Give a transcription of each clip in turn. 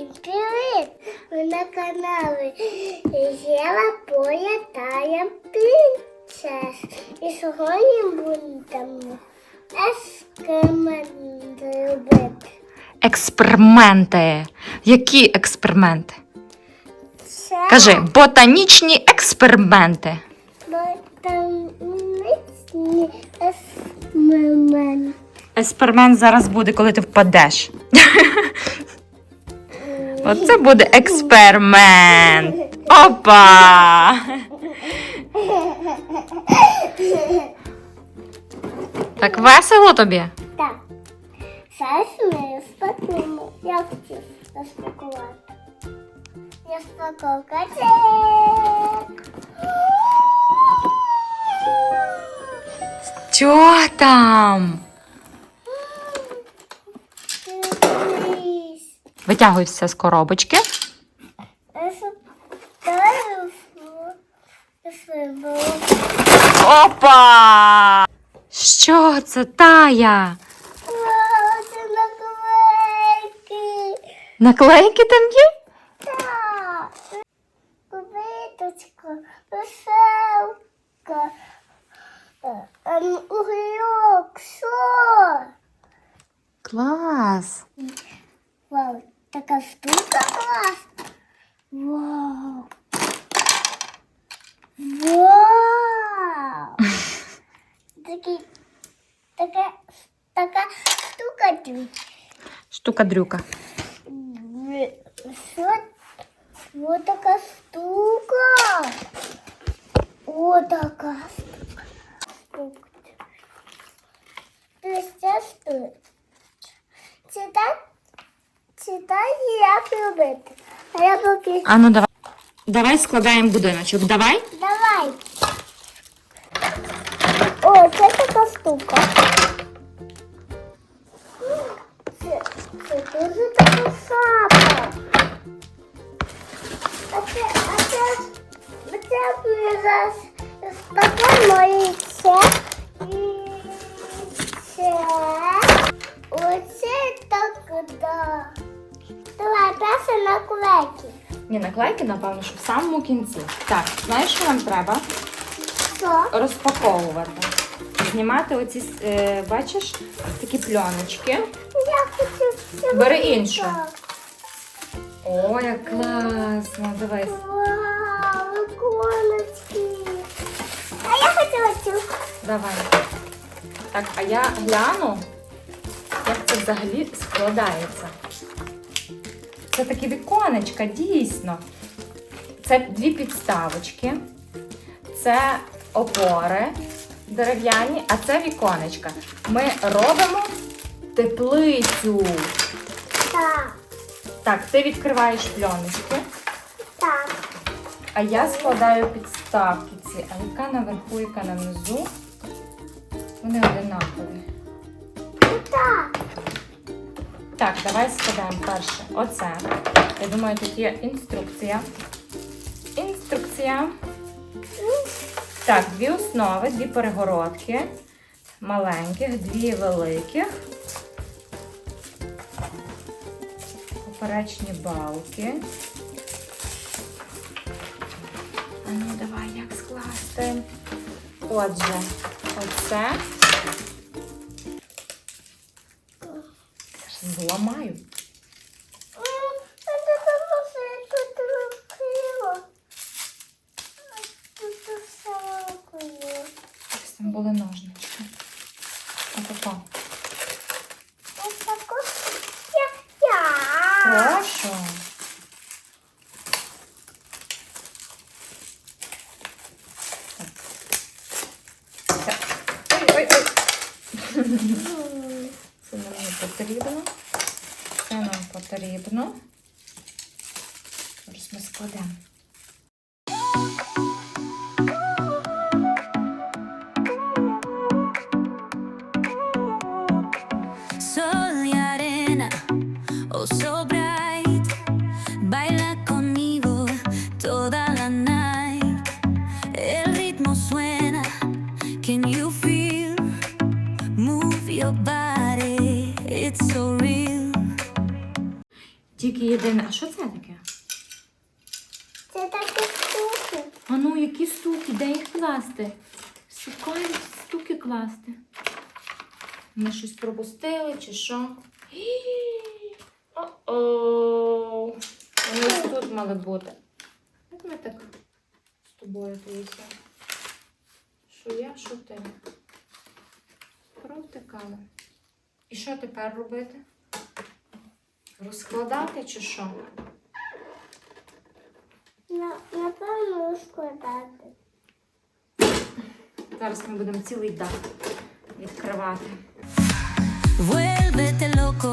Всім привіт! Ви на каналі Єва Поля Тая Принцес. І сьогодні будемо ескремент робити. Експерименти. Які експерименти? Це Кажи, ботанічні експерименти. ботанічний експеримент. Експеримент зараз буде, коли ти впадеш. Оце буде експеримент. Опа! Так весело тобі? Так. Зараз ми розпакуємо. Я хочу розпакувати. Розпаковка. Що там? Дивись. Витягуй все з коробочки. Опа! Що це тая? Вау, це наклейки. Наклейки там є? Так. Квіточка, веселка. Угольок, що? Клас! Вау, такая штука клас. Вау. Вау. такая, такая, така штука дрюка. Штука дрюка. Вот, вот такая штука. Вот такая штука. То есть, я что? Цитат читай, як робити. А я поки... А ну давай. Давай складаємо будиночок. Давай. Давай. О, це така штука. Це, це дуже така шапка. А це, а це, а це ми зараз спакуємо і це, і це. Оце так, да. Давай, перше наклейки. Ні, наклейки, напевно, що в самому кінці. Так, знаєш, що нам треба? Що? Розпаковувати. Знімати оці, е, бачиш, такі пленочки. Я хочу всього Бери іншу. так. О, як класно. Дивись. Вау, иконочки. А я хотела цю. Давай. Так, а я гляну, як це взагалі складається. Це такі віконечка, дійсно. Це дві підставочки, це опори дерев'яні, а це віконечка. Ми робимо теплицю. Так, Так, ти відкриваєш пленочки, так. а я складаю підставки ці. А яка наверху, яка на низу. Вони одинакові. Так. Так, давай складаємо перше. Оце. Я думаю, тут є інструкція. Інструкція. Так, дві основи, дві перегородки. Маленьких, дві великих. Поперечні балки. А ну давай, як скласти. Отже, оце. Робила. ламаю. там були ножнички. Отако. Єдине. А що це таке? Це такі штуки. А ну, які стуки, де їх класти? Шукають стуки класти. Ми щось пропустили чи що? О-оу! Вони ось тут мали бути. Як ми так з тобою Таїся? Що я, що ти? Провтикали. І що тепер робити? Розкладати чи що? Напевно, розкладати. Зараз ми будемо цілий дах відкривати. Vuélvete loco,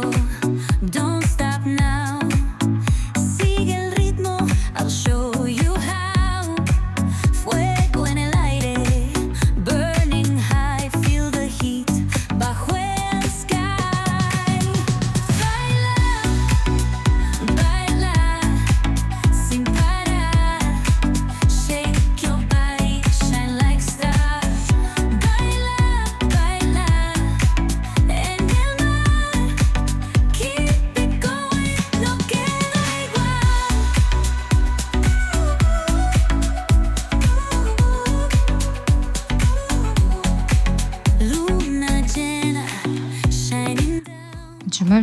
don't stop now.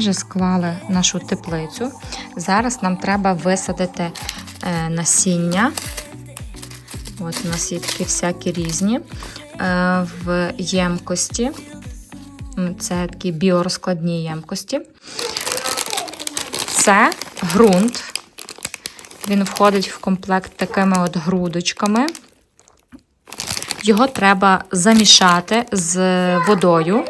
Вже склали нашу теплицю. Зараз нам треба висадити е, насіння. От у нас є такі всякі різні е, в ємкості. Це такі біорозкладні ємкості. Це ґрунт. Він входить в комплект такими от грудочками. Його треба замішати з водою.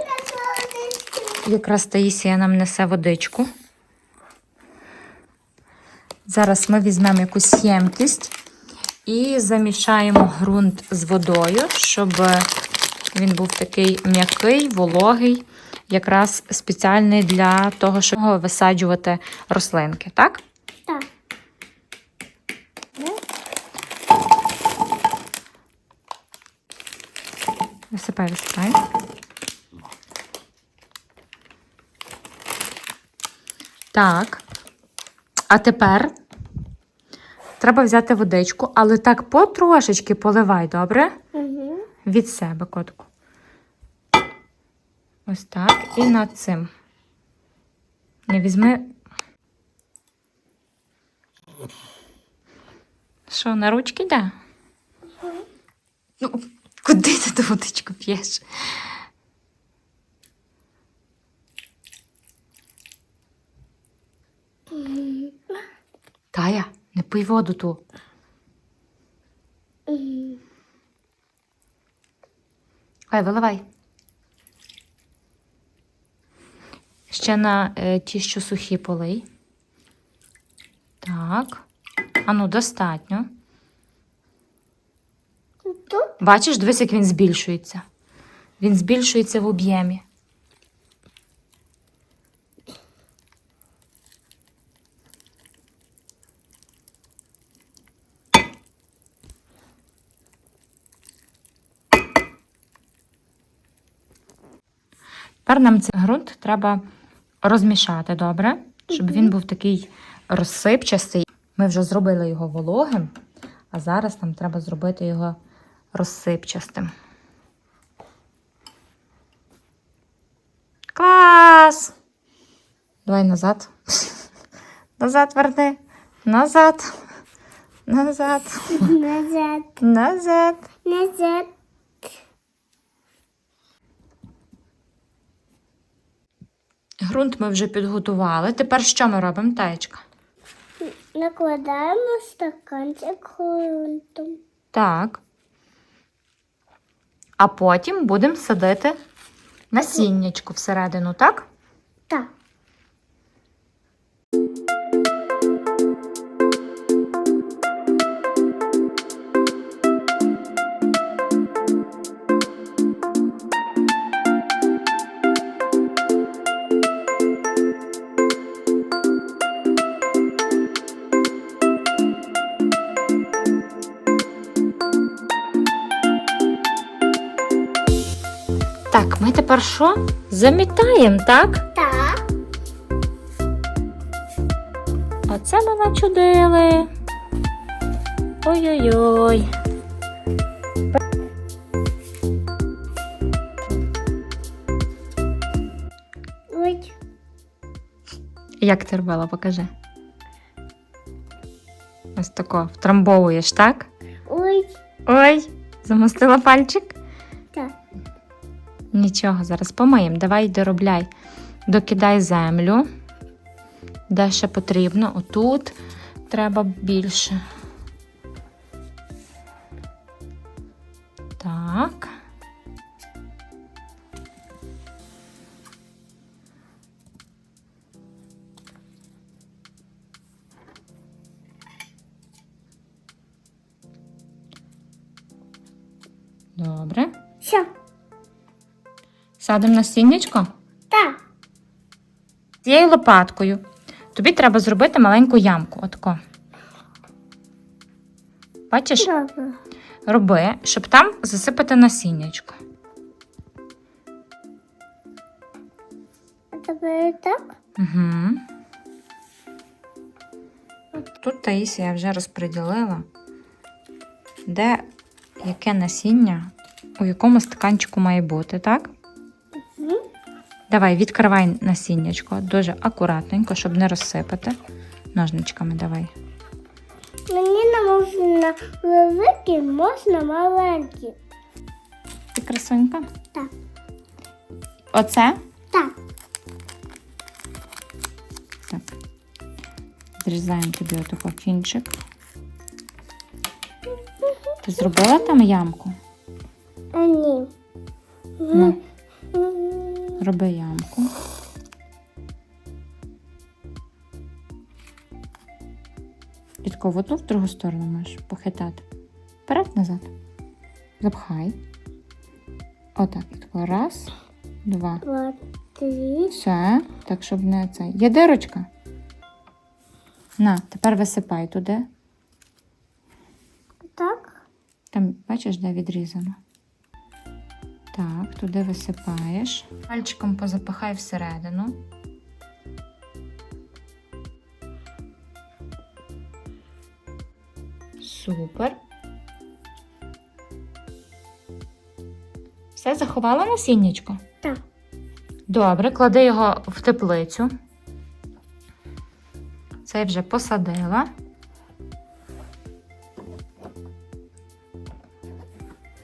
Якраз Таїсія нам несе водичку. Зараз ми візьмемо якусь ємкість і замішаємо ґрунт з водою, щоб він був такий м'який, вологий, якраз спеціальний для того, щоб висаджувати рослинки, так? Так. Висипай, висипай. Так. А тепер треба взяти водичку, але так потрошечки поливай, добре? Угу. Від себе, котку. Ось так. І над цим. Не візьми. Що, на ручки йде? Ну, куди ти ту водичку п'єш? Тая, не пий воду ту. Хай, виливай. Ще на е, ті, що сухі полий. Так. Ану, достатньо. Бачиш, дивись, як він збільшується. Він збільшується в об'ємі. Тепер нам цей ґрунт треба розмішати добре, щоб він був такий розсипчастий. Ми вже зробили його вологим, а зараз нам треба зробити його розсипчастим. Клас! Давай назад. Назад верни. Назад. Назад. назад, Назад. назад. Грунт ми вже підготували. Тепер що ми робимо, таєчка? Накладаємо стаканчик ґрунтом. Так. А потім будемо садити насіннячку всередину, так? Так. Тепер що? Замітаємо, так? Так. Оце ми начудили. Ой-ой-ой. Ой, Як ти робила, покажи. Ось тако втрамбовуєш, так? ой, Ой, замостила пальчик. Нічого, зараз помиємо. Давай доробляй. Докидай землю. Де ще потрібно? Отут треба більше. Так. Добре. Садимо насіннячко. так. Цією лопаткою тобі треба зробити маленьку ямку. Отко. Бачиш, Добре. роби, щоб там засипати насіннячко. Тепер так? Угу. Тут Таїсія вже розподілила, де яке насіння у якому стаканчику має бути, так? Давай, відкривай насіннячко дуже акуратненько, щоб не розсипати. Ножничками давай. Мені не можна великі, можна маленькі. Ти красунька? Так. Оце? Так. Так. Зрізаємо тобі отако кінчик. Ти зробила там ямку? А ні. Ну. Роби ямку. І в одну в другу сторону можеш похитати. Вперед назад. Запхай. Отак. І тако раз, два. Два, три. Все. Так, щоб не це. Є дирочка. На, тепер висипай туди. Так. Там, бачиш, де відрізано. Так, туди висипаєш. Пальчиком позапихай всередину. Супер. Все заховала насіннячко? Так. Добре, клади його в теплицю. Це я вже посадила.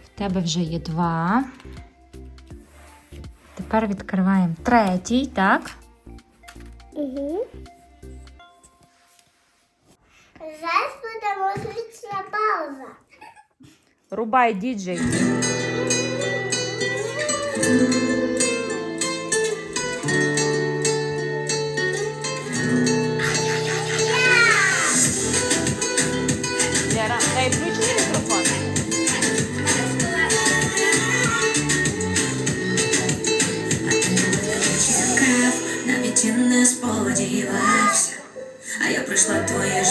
В тебе вже є два. Тепер відкриваємо третій, так? Угу. Зараз буде музична пауза. Рубай діджей.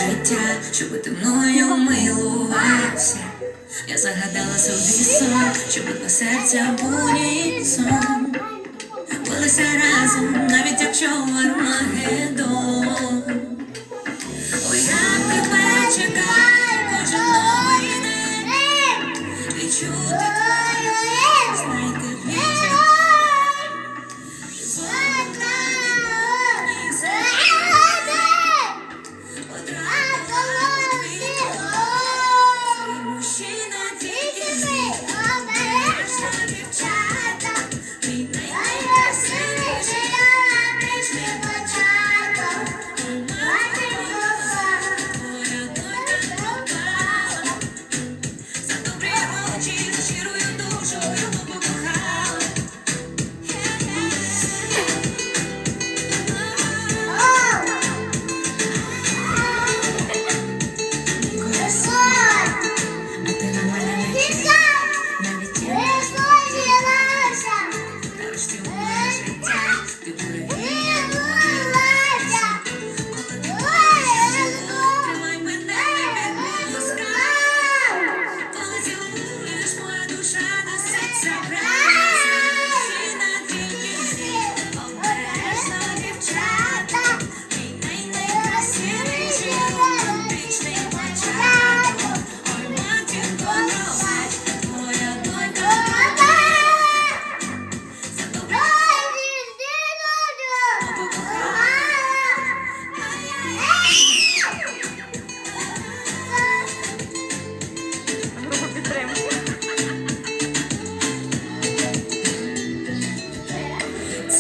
Життя, щоб ти мною милувався. Я загадала собі сон, щоб два серця в сон. Билися разом, навіть якщо Армагеддон. Ой, як тебе чекає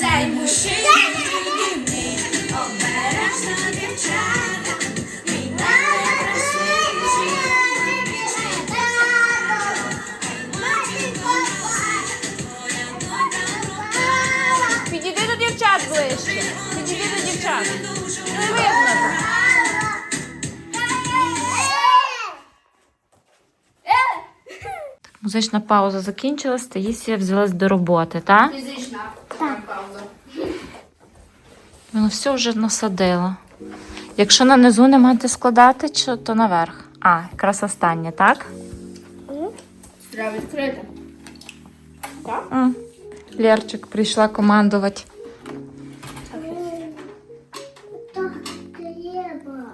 цей дівчат ближче, підійди дівчат. Музична пауза закінчилась, Таїсія взялась до роботи, так? Все вже насадила. Якщо на низу не мати складати, то наверх. А, якраз останнє, так? Треба відкрити. Так? М. Лерчик прийшла командувати. Так треба.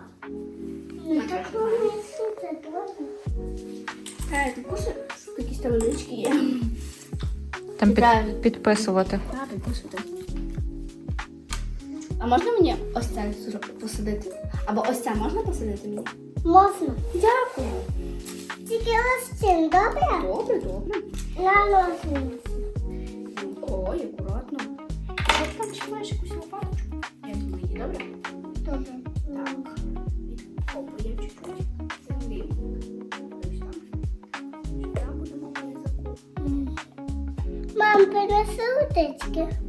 Ну, так принесу, це добре. Ти кушаєш? Якісь там є. Там під, Правильно. підписувати. Так, ти. А можна мені ось це посадити? Або ось це можна посадити мені? Можна. Дякую. Тільки ось цим, добре? Добре, добре. На ножниці. Ой, акуратно. Як там ще маєш якусь лопаточку? Я візьму її, добре? Добре. Так. Опа, я чуть-чуть землі. Ось там. Сюди будемо вирізати. Мам, принеси удочки.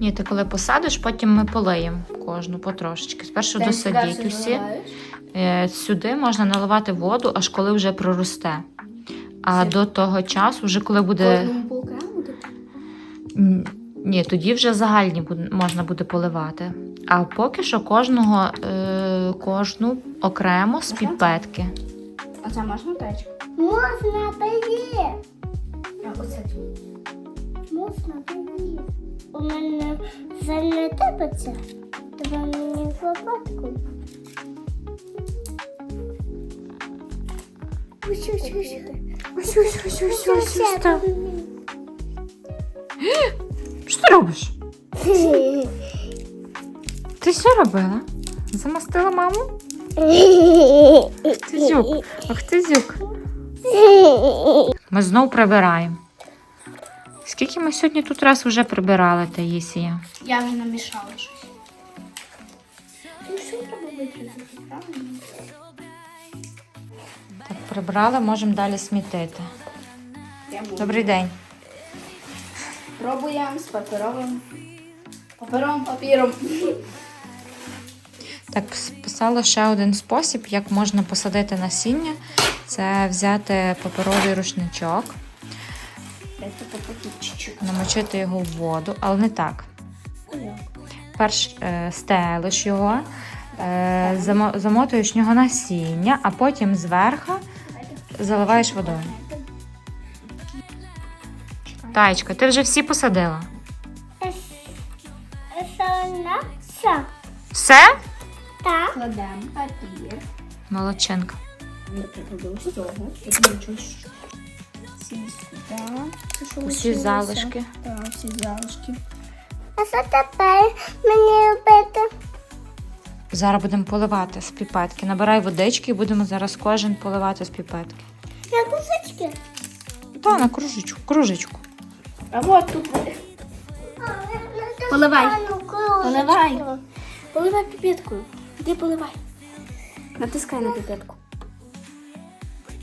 Ні, ти коли посадиш, потім ми полиємо кожну потрошечки. Спершу досадіть усі. Е, Сюди можна наливати воду, аж коли вже проросте. А Все. до того часу, вже коли буде. Кожному по окрему? М, Ні, тоді вже загальні можна буде поливати. А поки що кожного, е, кожну окремо з Можна? піпетки. А це можна течку? Можна тоді. А оце тут. Можна. У мене вже не тепиться. Треба мені лопатку. Що ти робиш? Ти що робила? Замастила маму? Ти. Ах ти зюк. Ми знов прибираємо. Скільки ми сьогодні тут раз вже прибирали, Таїсія? Я вже намішала щось. Ну треба правильно? Так, прибрали, можемо далі смітити. Я. Добрий день. Пробуємо з паперовим. Паперовим папіром. Так, писала ще один спосіб, як можна посадити насіння. Це взяти паперовий рушничок. Намочити його в воду, але не так. Перш е, стелиш його, е, замо- замотуєш в нього насіння, а потім зверху заливаєш водою. Таєчка, ти вже всі посадила? Все. Все? Так. Кладемо папір. Молодчинка. Ми прикладемо з цього. Ці сюди. Це що Усі лишилося? залишки. Так, всі залишки. А що тепер мені робити? Зараз будемо поливати з піпетки. Набирай водички і будемо зараз кожен поливати з піпетки. На кусочки? Та, на кружечку, кружечку. А от тут. Поливай. Поливай. Поливай піпеткою. Іди поливай. Натискай на піпетку.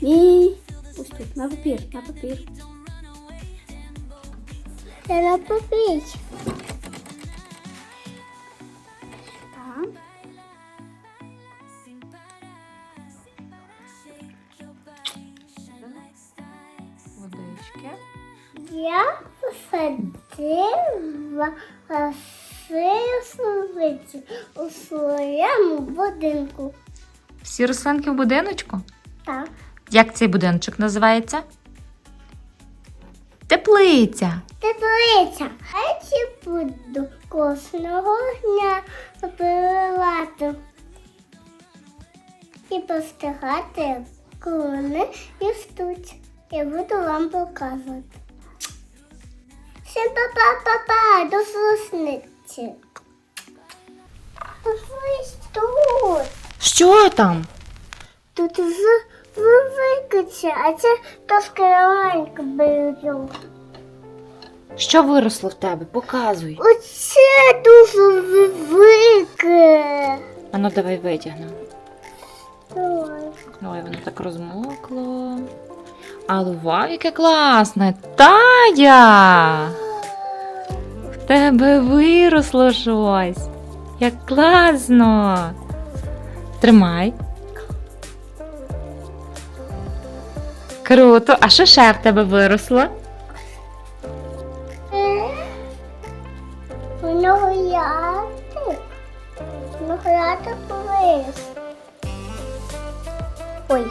Ні. Тут, на папір, на папір. Треба попити. Так. Водички. Я посадила рослинці у своєму будинку. Всі рослинки в будиночку? Так. Як цей будиночок називається? Теплиця. Теплиця. А я буду кожного дня поливати і постигати, коли вони ростуть. Я буду вам показувати. Всім па-па-па-па, до зустрічі. Ось тут. Що там? Тут з великиця, а це трошки маленька беру. Що виросло в тебе? Показуй. Оце дуже велике. А ну давай витягнемо. Ой. Ой, воно так розмокло. Але вау, яке класне! Тая! В тебе виросло щось. Як класно! Тримай. Круто. А що ще в тебе виросло? У нього ятик. У нього ятик виріс. Ой,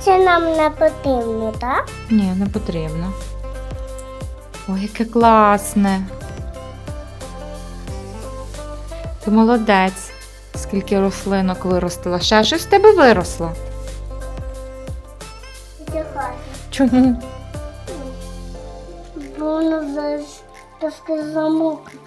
це нам не потрібно, так? Ні, не потрібно. Ой, яке класне. Ти молодець. Скільки рослинок виростила. Ще щось в тебе виросло. Чому? Бо воно зараз. Ой,